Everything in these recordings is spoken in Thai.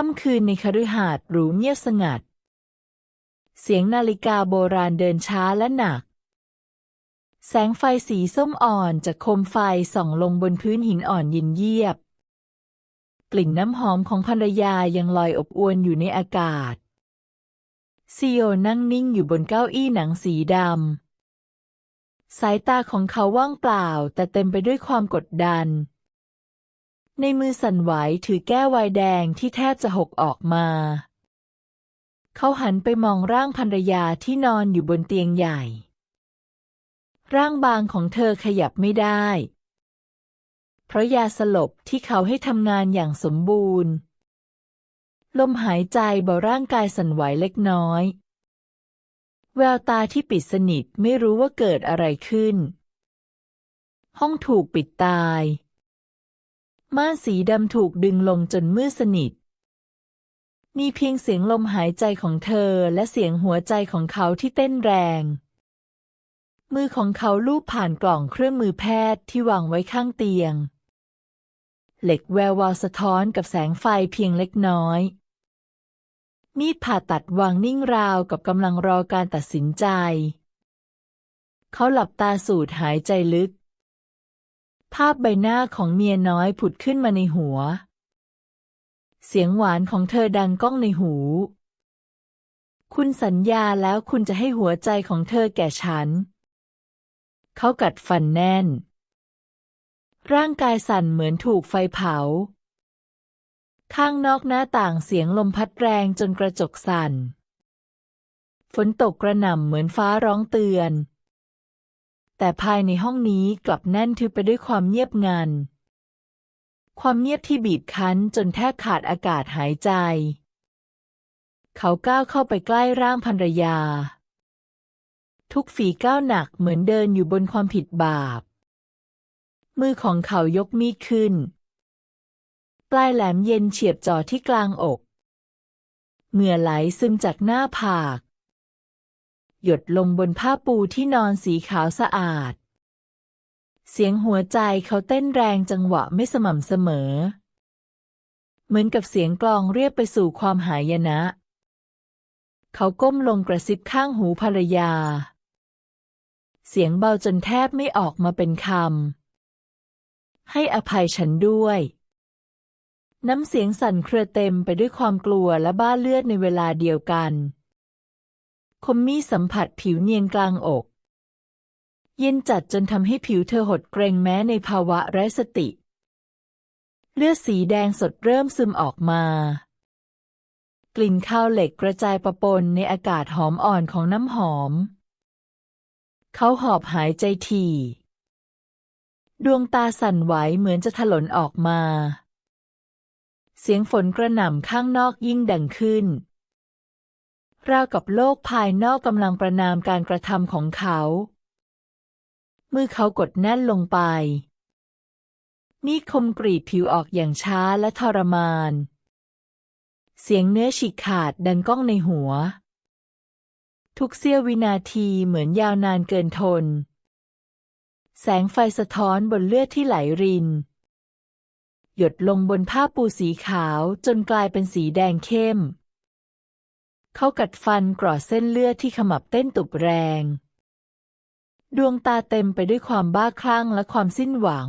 ค่ำคืนในคฤหาสน์หรูเงียบสงัด เสียงนาฬิกาโบราณเดินช้าและหนัก แสงไฟสีส้มอ่อนจากโคมไฟส่องลงบนพื้นหินอ่อนเย็นเยียบ กลิ่นน้ำหอมของภรรยายังลอยอบอวนอยู่ในอากาศ ซีโอนั่งนิ่งอยู่บนเก้าอี้หนังสีดำ สายตาของเขาว่างเปล่าแต่เต็มไปด้วยความกดดัน ในมือสั่นไหวถือแก้วไวน์แดงที่แทบจะหกออกมา เขาหันไปมองร่างภรรยาที่นอนอยู่บนเตียงใหญ่ ร่างบางของเธอขยับไม่ได้ เพราะยาสลบที่เขาให้ทำงานอย่างสมบูรณ์ ลมหายใจเบาร่างกายสั่นไหวเล็กน้อย แววตาที่ปิดสนิทไม่รู้ว่าเกิดอะไรขึ้น ห้องถูกปิดตาย ม่านสีดำถูกดึงลงจนมืดสนิท มีเพียงเสียงลมหายใจของเธอและเสียงหัวใจของเขาที่เต้นแรง มือของเขาลูบผ่านกล่องเครื่องมือแพทย์ที่วางไว้ข้างเตียง เหล็กแวววาวสะท้อนกับแสงไฟเพียงเล็กน้อย มีดผ่าตัดวางนิ่งราวกับกำลังรอการตัดสินใจ เขาหลับตาสูดหายใจลึก ภาพใบหน้าของเมียน้อยผุดขึ้นมาในหัว เสียงหวานของเธอดังก้องในหู คุณสัญญาแล้วคุณจะให้หัวใจของเธอแก่ฉัน เขากัดฟันแน่น ร่างกายสั่นเหมือนถูกไฟเผา ข้างนอกหน้าต่างเสียงลมพัดแรงจนกระจกสั่น ฝนตกกระหน่ำเหมือนฟ้าร้องเตือน แต่ภายในห้องนี้กลับแน่นทึบไปด้วยความเงียบงัน ความเงียบที่บีบคั้นจนแทบขาดอากาศหายใจ เขาก้าวเข้าไปใกล้ร่างภรรยา ทุกฝีก้าวหนักเหมือนเดินอยู่บนความผิดบาป มือของเขายกมีดขึ้น ปลายแหลมเย็นเฉียบจ่อที่กลางอก เหงื่อไหลซึมจากหน้าผาก หยดลงบนผ้าปูที่นอนสีขาวสะอาด เสียงหัวใจเขาเต้นแรงจังหวะไม่สม่ำเสมอ เหมือนกับเสียงกลองเรียกไปสู่ความหายนะ เขาก้มลงกระซิบข้างหูภรรยา เสียงเบาจนแทบไม่ออกมาเป็นคำ ให้อภัยฉันด้วยน้ำเสียงสั่นเครือเต็มไปด้วยความกลัวและบ้าเลือดในเวลาเดียวกัน คมมีสัมผัสผิวเนียนกลางอก เย็นจัดจนทำให้ผิวเธอหดเกรงแม้ในภาวะไร้สติ เลือดสีแดงสดเริ่มซึมออกมา กลิ่นข้าวเหล็กกระจายประปนในอากาศหอมอ่อนของน้ำหอม เขาหอบหายใจถี่ดวงตาสั่นไหวเหมือนจะถลนออกมา เสียงฝนกระหน่ำข้างนอกยิ่งดังขึ้น ราวกับโลกภายนอกกำลังประนามการกระทำของเขา มือเขากดแน่นลงไปมีคมกรีดผิวออกอย่างช้าและทรมาน เสียงเนื้อฉีกขาดดังก้องในหัว ทุกเสี้ยววินาทีเหมือนยาวนานเกินทน แสงไฟสะท้อนบนเลือดที่ไหลริน หยดลงบนผ้าปูสีขาวจนกลายเป็นสีแดงเข้ม เขากัดฟันกรอดเส้นเลือดที่ขมับเต้นตุบแรง ดวงตาเต็มไปด้วยความบ้าคลั่งและความสิ้นหวัง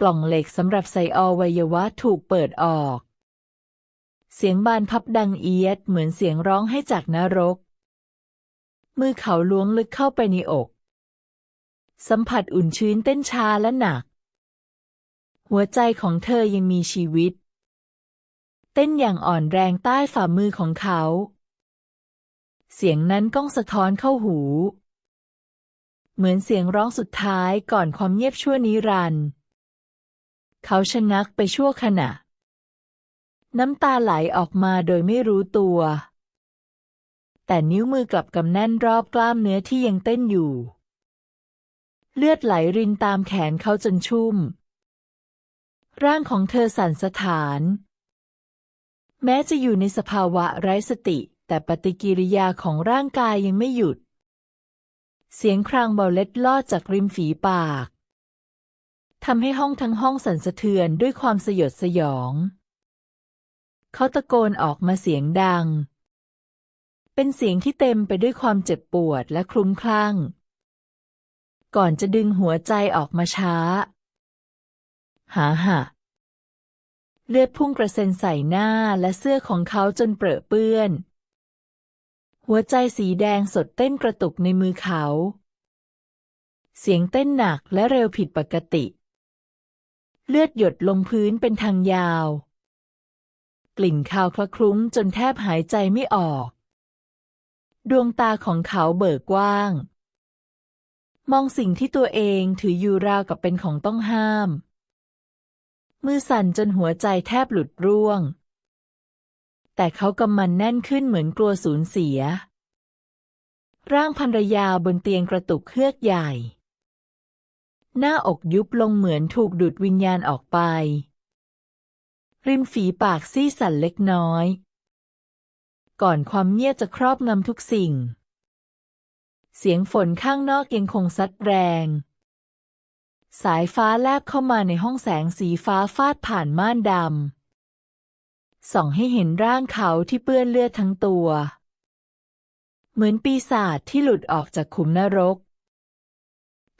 กล่องเหล็กสำหรับใส่อวัยวะถูกเปิดออก เสียงบานพับดังเอียดเหมือนเสียงร้องให้จากนรก มือเขาล้วงลึกเข้าไปในอก สัมผัสอุ่นชื้นเต้นช้าและหนัก หัวใจของเธอยังมีชีวิต เต้นอย่างอ่อนแรงใต้ฝ่ามือของเขา เสียงนั้นก้องสะท้อนเข้าหู เหมือนเสียงร้องสุดท้ายก่อนความเงียบชั่วนิรันดร์เขาชะงักไปชั่วขณะ น้ำตาไหลออกมาโดยไม่รู้ตัว แต่นิ้วมือกลับกำแน่นรอบกล้ามเนื้อที่ยังเต้นอยู่ เลือดไหลรินตามแขนเขาจนชุ่ม ร่างของเธอสั่นสะท้าน แม้จะอยู่ในสภาวะไร้สติ แต่ปฏิกิริยาของร่างกายยังไม่หยุด เสียงครางเบาเล็ดลอดจากริมฝีปากทำให้ห้องทั้งห้องสั่นสะเทือนด้วยความสยดสยอง เขาตะโกนออกมาเสียงดัง เป็นเสียงที่เต็มไปด้วยความเจ็บปวดและคลุ้มคลั่ง ก่อนจะดึงหัวใจออกมาช้า หาหะ เลือดพุ่งกระเซ็นใส่หน้าและเสื้อของเขาจนเปรอะเปื้อน หัวใจสีแดงสดเต้นกระตุกในมือเขา เสียงเต้นหนักและเร็วผิดปกติ เลือดหยดลงพื้นเป็นทางยาว กลิ่นคาวคละคลุ้งจนแทบหายใจไม่ออก ดวงตาของเขาเบิกกว้าง มองสิ่งที่ตัวเองถืออยู่ราวกับเป็นของต้องห้าม มือสั่นจนหัวใจแทบหลุดร่วง แต่เขากำมันแน่นขึ้นเหมือนกลัวสูญเสีย ร่างภรรยาบนเตียงกระตุกเฮือกใหญ่ หน้าอกยุบลงเหมือนถูกดูดวิญญาณออกไป ริมฝีปากซี่สั่นเล็กน้อย ก่อนความเงียบจะครอบงำทุกสิ่ง เสียงฝนข้างนอกยังคงซัดแรง สายฟ้าแลบเข้ามาในห้องแสงสีฟ้าฟาดผ่านม่านดำส่องให้เห็นร่างเขาที่เปื้อนเลือดทั้งตัว เหมือนปีศาจที่หลุดออกจากขุมนรก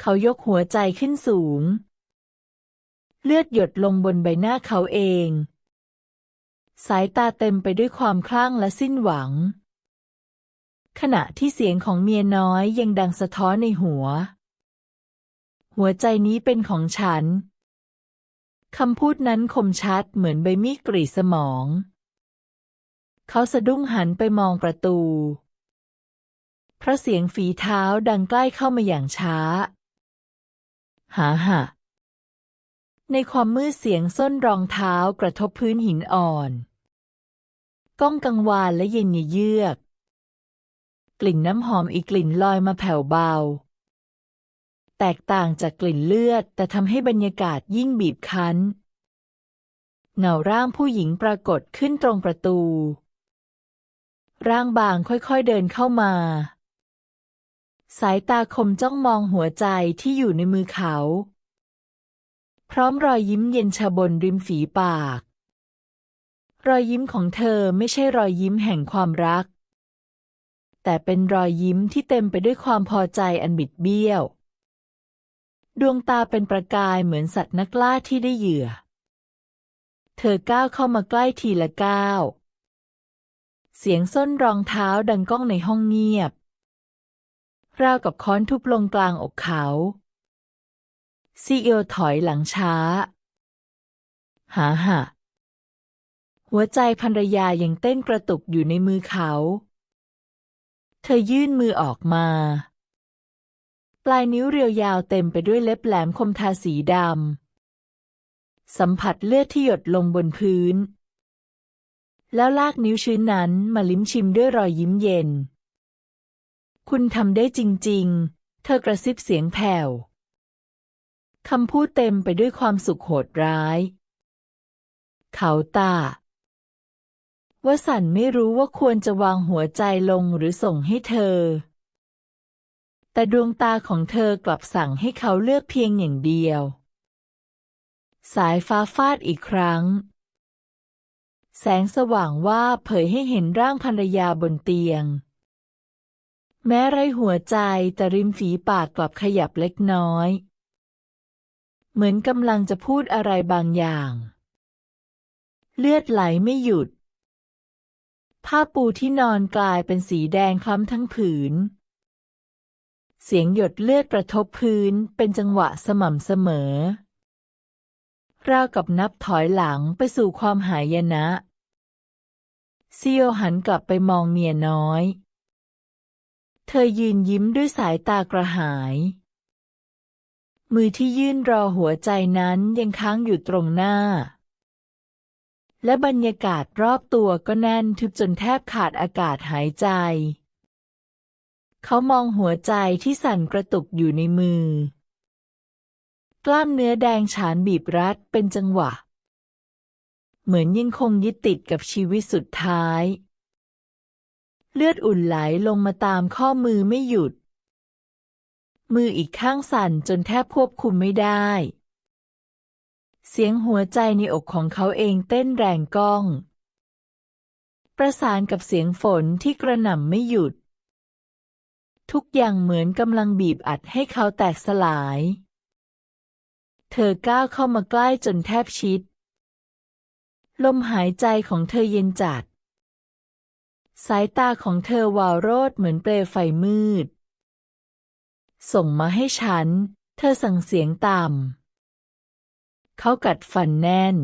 เขายกหัวใจขึ้นสูง เลือดหยดลงบนใบหน้าเขาเอง สายตาเต็มไปด้วยความคลั่งและสิ้นหวัง ขณะที่เสียงของเมียน้อยยังดังสะท้อนในหัว หัวใจนี้เป็นของฉัน คำพูดนั้นคมชัดเหมือนใบมีดกรีดสมอง เขาสะดุ้งหันไปมองประตูเพราะเสียงฝีเท้าดังใกล้เข้ามาอย่างช้า หาหะในความมืดเสียงส้นรองเท้ากระทบพื้นหินอ่อนก้องกังวานและเย็นเยือก กลิ่นน้ำหอมอีกกลิ่นลอยมาแผ่วเบา แตกต่างจากกลิ่นเลือด แต่ทำให้บรรยากาศยิ่งบีบคั้น เงาร่างผู้หญิงปรากฏขึ้นตรงประตู ร่างบางค่อยๆเดินเข้ามา สายตาคมจ้องมองหัวใจที่อยู่ในมือเขา พร้อมรอยยิ้มเย็นชาบนริมฝีปาก รอยยิ้มของเธอไม่ใช่รอยยิ้มแห่งความรัก แต่เป็นรอยยิ้มที่เต็มไปด้วยความพอใจอันบิดเบี้ยว ดวงตาเป็นประกายเหมือนสัตว์นักล่าที่ได้เหยื่อ เธอก้าวเข้ามาใกล้ทีละก้าว เสียงส้นรองเท้าดังก้องในห้องเงียบ ราวกับค้อนทุบลงกลางอกเขา ซีเอลถอยหลังช้า หาหะหัวใจภรรยายังเต้นกระตุกอยู่ในมือเขา เธอยื่นมือออกมา ลายนิ้วเรียวยาวเต็มไปด้วยเล็บแหลมคมทาสีดำ สัมผัสเลือดที่หยดลงบนพื้น แล้วลากนิ้วชื้นนั้นมาลิ้มชิมด้วยรอยยิ้มเย็น คุณทำได้จริง ๆ เธอกระซิบเสียงแผ่วคำพูดเต็มไปด้วยความสุขโหดร้าย เขาตาวสันไม่รู้ว่าควรจะวางหัวใจลงหรือส่งให้เธอ แต่ดวงตาของเธอกลับสั่งให้เขาเลือกเพียงอย่างเดียว สายฟ้าฟาดอีกครั้ง แสงสว่างว่าเผยให้เห็นร่างภรรยาบนเตียง แม้ไรหัวใจแต่ริมฝีปากกลับขยับเล็กน้อย เหมือนกำลังจะพูดอะไรบางอย่าง เลือดไหลไม่หยุด ผ้าปูที่นอนกลายเป็นสีแดงคล้ำทั้งผืน เสียงหยดเลือดกระทบพื้นเป็นจังหวะสม่ำเสมอ ราวกับนับถอยหลังไปสู่ความหายนะซีโอหันกลับไปมองเมียน้อย เธอยืนยิ้มด้วยสายตากระหาย มือที่ยื่นรอหัวใจนั้นยังค้างอยู่ตรงหน้า และบรรยากาศรอบตัวก็แน่นทึบจนแทบขาดอากาศหายใจ เขามองหัวใจที่สั่นกระตุกอยู่ในมือ กล้ามเนื้อแดงฉานบีบรัดเป็นจังหวะ เหมือนยังคงยึดติดกับชีวิตสุดท้าย เลือดอุ่นไหลลงมาตามข้อมือไม่หยุด มืออีกข้างสั่นจนแทบควบคุมไม่ได้ เสียงหัวใจในอกของเขาเองเต้นแรงก้อง ประสานกับเสียงฝนที่กระหน่ำไม่หยุด ทุกอย่างเหมือนกำลังบีบอัดให้เขาแตกสลาย เธอก้าวเข้ามาใกล้จนแทบชิด ลมหายใจของเธอเย็นจัด สายตาของเธอวาวโรดเหมือนเปลวไฟมืด ส่งมาให้ฉัน เธอสั่งเสียงต่ำ เขากัดฟันแน่น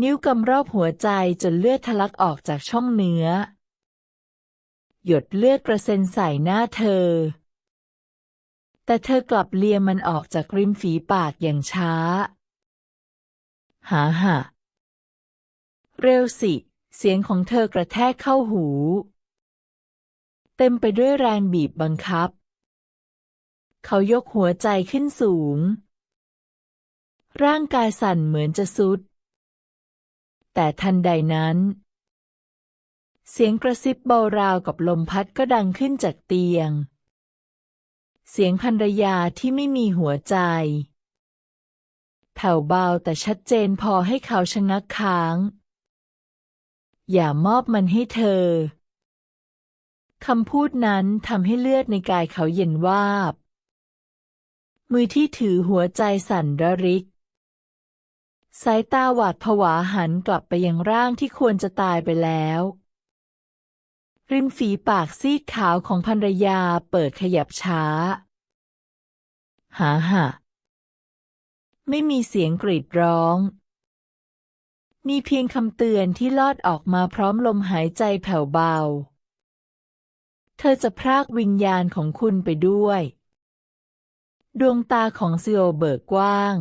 นิ้วกำรอบหัวใจจนเลือดทะลักออกจากช่องเนื้อ หยดเลือดกระเซ็นใส่หน้าเธอ แต่เธอกลับเลียมันออกจากริมฝีปากอย่างช้า หาหะเร็วสิ เสียงของเธอกระแทกเข้าหู เต็มไปด้วยแรงบีบบังคับ เขายกหัวใจขึ้นสูง ร่างกายสั่นเหมือนจะสุด แต่ทันใดนั้น เสียงกระซิบเบาราวกับลมพัดก็ดังขึ้นจากเตียง เสียงภรรยาที่ไม่มีหัวใจ แผ่วเบาแต่ชัดเจนพอให้เขาชะงักค้าง อย่ามอบมันให้เธอ คำพูดนั้นทำให้เลือดในกายเขาเย็นวาบ มือที่ถือหัวใจสั่นระริกสายตาหวาดผวาหันกลับไปยังร่างที่ควรจะตายไปแล้ว ริมฝีปากซีดขาวของภรรยาเปิดขยับช้า หาหะไม่มีเสียงกรีดร้อง มีเพียงคำเตือนที่ลอดออกมาพร้อมลมหายใจแผ่วเบา เธอจะพรากวิญญาณของคุณไปด้วย ดวงตาของซิโอเบิกกว้าง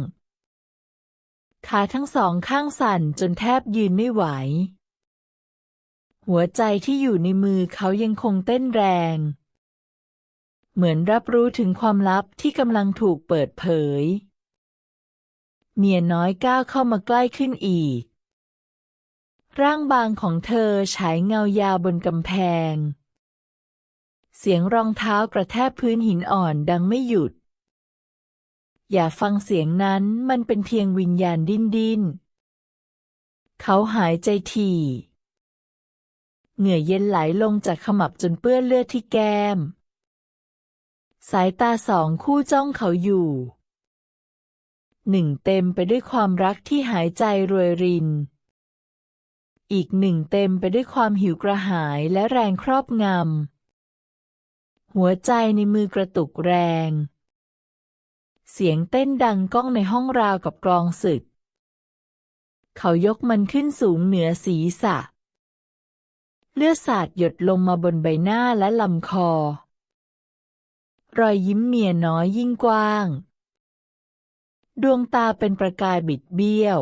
ขาทั้งสองข้างสั่นจนแทบยืนไม่ไหว หัวใจที่อยู่ในมือเขายังคงเต้นแรง เหมือนรับรู้ถึงความลับที่กำลังถูกเปิดเผย เมียน้อยก้าวเข้ามาใกล้ขึ้นอีก ร่างบางของเธอฉายเงายาวบนกำแพง เสียงรองเท้ากระแทกพื้นหินอ่อนดังไม่หยุด อย่าฟังเสียงนั้นมันเป็นเพียงวิญญาณดิ้นดิ้นเขาหายใจถี่ เหงื่อเย็นไหลลงจากขมับจนเปื้อนเลือดที่แก้ม สายตาสองคู่จ้องเขาอยู่ หนึ่งเต็มไปด้วยความรักที่หายใจรวยริน อีกหนึ่งเต็มไปด้วยความหิวกระหายและแรงครอบงำ หัวใจในมือกระตุกแรง เสียงเต้นดังก้องในห้องราวกับกลองศึก เขายกมันขึ้นสูงเหนือศีรษะ เลือดสาดหยดลงมาบนใบหน้าและลำคอ รอยยิ้มเมียน้อยยิ่งกว้าง ดวงตาเป็นประกายบิดเบี้ยว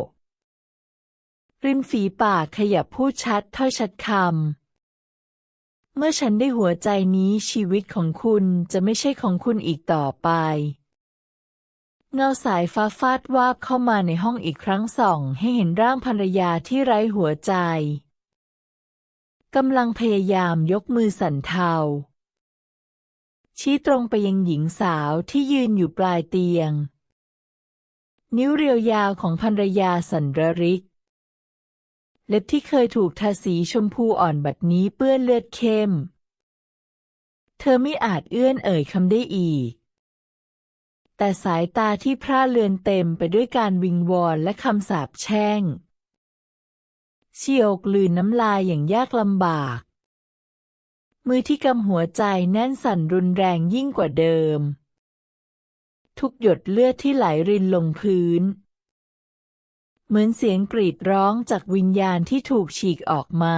ริมฝีปากขยับพูดชัดถ้อยชัดคำ เมื่อฉันได้หัวใจนี้ชีวิตของคุณจะไม่ใช่ของคุณอีกต่อไปเงาสายฟ้าฟาดวาบเข้ามาในห้องอีกครั้งส่อง ให้เห็นร่างภรรยาที่ไร้หัวใจ กำลังพยายามยกมือสั่นเทา ชี้ตรงไปยังหญิงสาวที่ยืนอยู่ปลายเตียง นิ้วเรียวยาวของภรรยาสันระริก เล็บที่เคยถูกทาสีชมพูอ่อนบัดนี้เปื้อนเลือดเข้ม เธอไม่อาจเอื้อนเอ่ยคำได้อีก แต่สายตาที่พร่าเลือนเต็มไปด้วยการวิงวอนและคำสาปแช่ง ชีอกลืนน้ำลายอย่างยากลำบาก มือที่กำหัวใจแน่นสั่นรุนแรงยิ่งกว่าเดิม ทุกหยดเลือดที่ไหลรินลงพื้น เหมือนเสียงกรีดร้องจากวิญญาณที่ถูกฉีกออกมา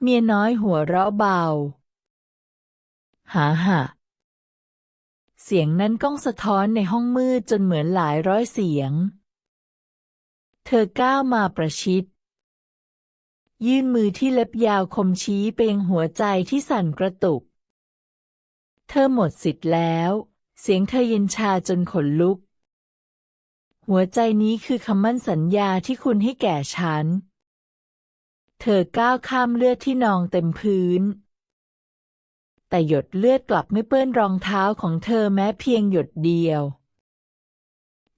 เมียน้อยหัวเราะเบาหาหะเสียงนั้นก้องสะท้อนในห้องมืดจนเหมือนหลายร้อยเสียง เธอก้าวมาประชิด ยื่นมือที่เล็บยาวคมชี้ไปยังหัวใจที่สั่นกระตุก เธอหมดสิทธิ์แล้ว เสียงเธอเย็นชาจนขนลุก หัวใจนี้คือคำมั่นสัญญาที่คุณให้แก่ฉัน เธอก้าวข้ามเลือดที่นองเต็มพื้น แต่หยดเลือดกลับไม่เปื้อนรองเท้าของเธอแม้เพียงหยดเดียว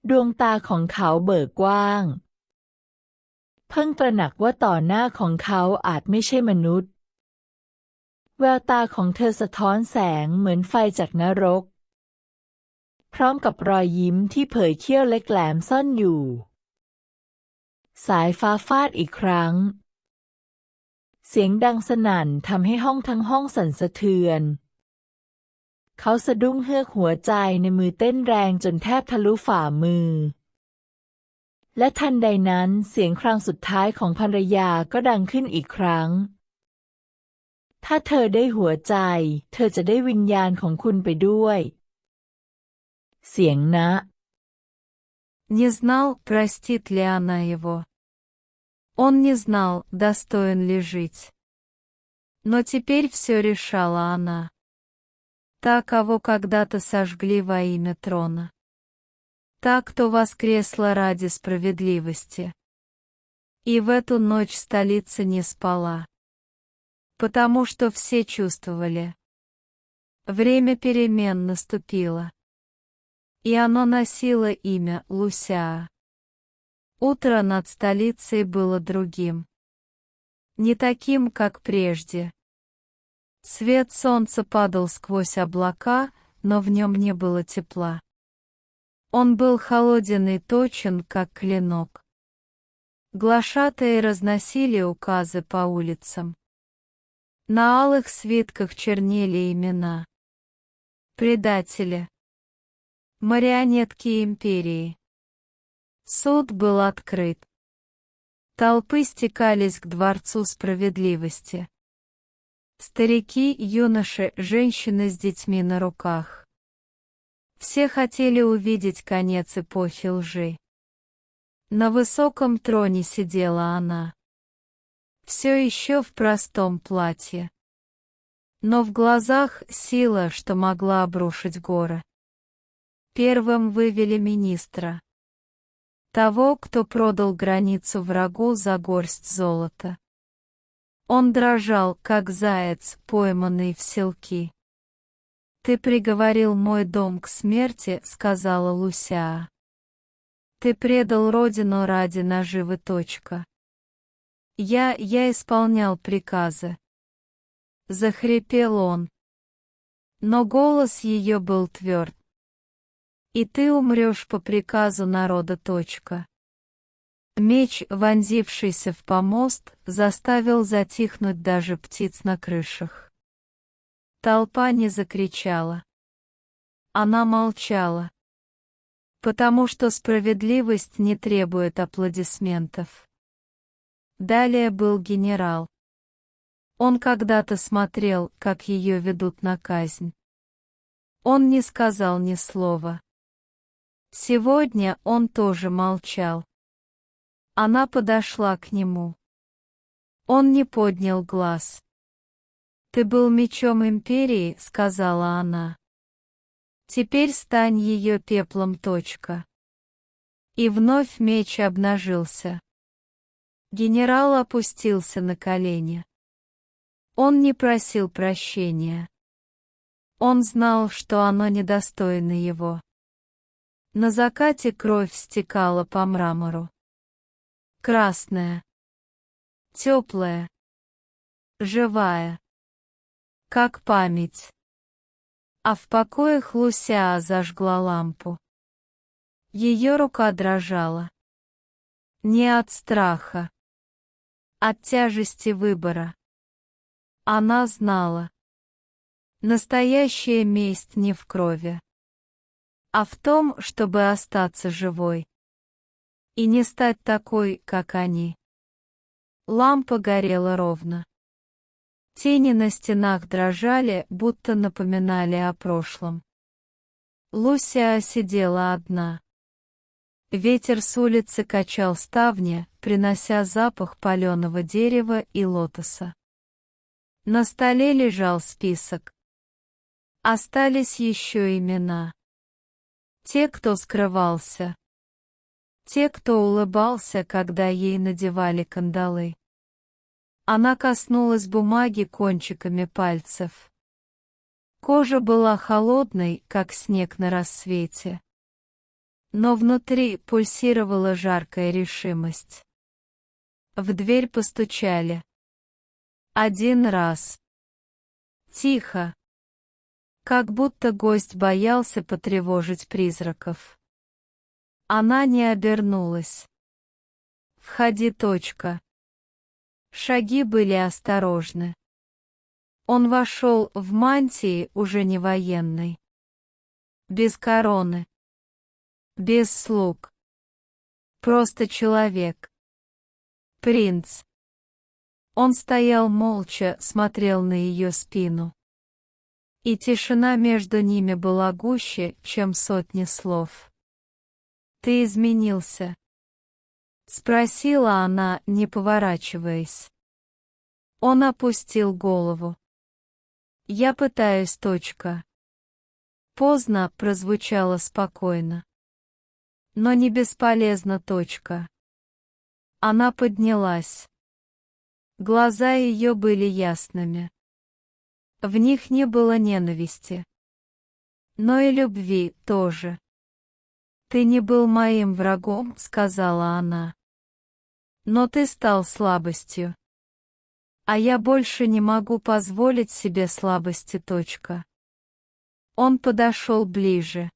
ดวงตาของเขาเบิกกว้าง ภพิ่งตระหนักว่าต่อหน้าของเขาอาจไม่ใช่มนุษย์ แววตาของเธอสะท้อนแสงเหมือนไฟจากนรก พร้อมกับรอยยิ้มที่เผยเขี้ยวเล็กแหลมซ่อนอยู่ สายฟ้าฟาดอีกครั้ง เสียงดังสนั่นทำให้ห้องทั้งห้องสั่นสะเทือน เขาสะดุ้งเฮือกหัวใจในมือเต้นแรงจนแทบทะลุฝ่ามือ และทันใดนั้นเสียงครั้งสุดท้ายของภรรยาก็ดังขึ้นอีกครั้ง ถ้าเธอได้หัวใจ เธอจะได้วิญญาณของคุณไปด้วย เสียงนะ Не знал, простит ли она его. Он не знал, достоин ли жить. Но теперь все решала она. Та, кого когда-то сожгли во имя трона. Та, кто воскресла ради справедливости. И в эту ночь столица не спала. Потому что все чувствовали. Время перемен наступило и оно носило имя Луся. Утро над столицей было другим. Не таким, как прежде. Свет солнца падал сквозь облака, но в нем не было тепла. Он был холоден и точен, как клинок. Глашатые разносили указы по улицам. На алых свитках чернели имена. Предатели. Марионетки империи. Суд был открыт. Толпы стекались к Дворцу Справедливости. Старики, юноши, женщины с детьми на руках. Все хотели увидеть конец эпохи лжи. На высоком троне сидела она. Все еще в простом платье. Но в глазах сила, что могла обрушить горы. Первым вывели министра. Того, кто продал границу врагу за горсть золота. Он дрожал, как заяц, пойманный в селки. «Ты приговорил мой дом к смерти», — сказала Луся. «Ты предал родину ради наживы. Точка. Я, я исполнял приказы». Захрипел он. Но голос ее был тверд. И ты умрешь по приказу народа. Точка. Меч, вонзившийся в помост, заставил затихнуть даже птиц на крышах. Толпа не закричала. Она молчала. Потому что справедливость не требует аплодисментов. Далее был генерал. Он когда-то смотрел, как ее ведут на казнь. Он не сказал ни слова. Сегодня он тоже молчал. Она подошла к нему. Он не поднял глаз. «Ты был мечом империи», — сказала она. «Теперь стань ее пеплом. Точка». И вновь меч обнажился. Генерал опустился на колени. Он не просил прощения. Он знал, что оно недостойно его. На закате кровь стекала по мрамору. Красная. Теплая. Живая. Как память. А в покоях Луся зажгла лампу. Ее рука дрожала. Не от страха. От тяжести выбора. Она знала. Настоящая месть не в крови а в том, чтобы остаться живой. И не стать такой, как они. Лампа горела ровно. Тени на стенах дрожали, будто напоминали о прошлом. Луся сидела одна. Ветер с улицы качал ставни, принося запах паленого дерева и лотоса. На столе лежал список. Остались еще имена. Те, кто скрывался. Те, кто улыбался, когда ей надевали кандалы. Она коснулась бумаги кончиками пальцев. Кожа была холодной, как снег на рассвете. Но внутри пульсировала жаркая решимость. В дверь постучали. Один раз. Тихо. Как будто гость боялся потревожить призраков. Она не обернулась. Входи, точка. Шаги были осторожны. Он вошел в мантии уже не военной. Без короны. Без слуг. Просто человек. Принц. Он стоял молча, смотрел на ее спину. И тишина между ними была гуще, чем сотни слов. «Ты изменился?» Спросила она, не поворачиваясь. Он опустил голову. «Я пытаюсь, точка». Поздно прозвучало спокойно. Но не бесполезно, точка. Она поднялась. Глаза ее были ясными. В них не было ненависти. Но и любви тоже. «Ты не был моим врагом», — сказала она. «Но ты стал слабостью. А я больше не могу позволить себе слабости. Точка. Он подошел ближе.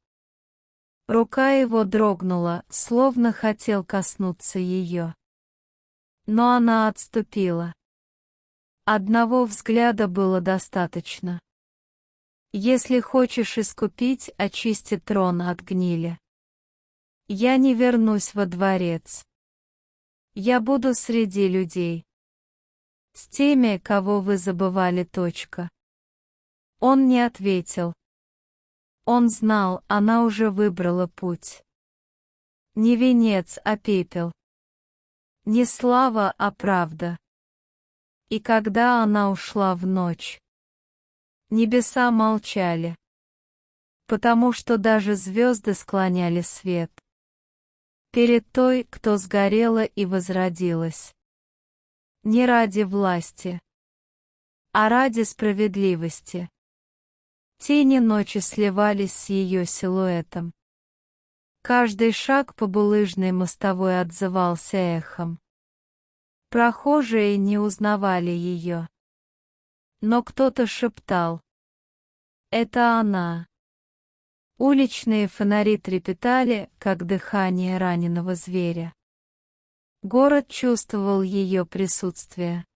Рука его дрогнула, словно хотел коснуться ее. Но она отступила. Одного взгляда было достаточно. Если хочешь искупить, очисти трон от гнили. Я не вернусь во дворец. Я буду среди людей. С теми, кого вы забывали. Точка. Он не ответил. Он знал, она уже выбрала путь. Не венец, а пепел. Не слава, а правда. И когда она ушла в ночь, небеса молчали, потому что даже звезды склоняли свет перед той, кто сгорела и возродилась. Не ради власти, а ради справедливости. Тени ночи сливались с ее силуэтом. Каждый шаг по булыжной мостовой отзывался эхом. Прохожие не узнавали ее. Но кто-то шептал. Это она. Уличные фонари трепетали, как дыхание раненого зверя. Город чувствовал ее присутствие.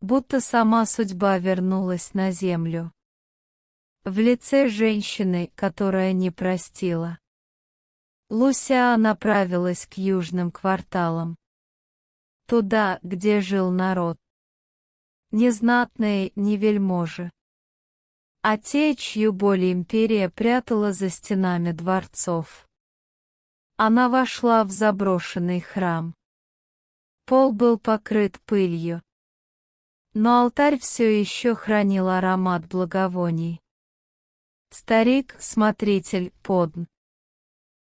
Будто сама судьба вернулась на землю. В лице женщины, которая не простила. Луся направилась к южным кварталам. Туда, где жил народ. Незнатные, не вельможи. А те, чью боль империя прятала за стенами дворцов. Она вошла в заброшенный храм. Пол был покрыт пылью. Но алтарь все еще хранил аромат благовоний. Старик-смотритель подн.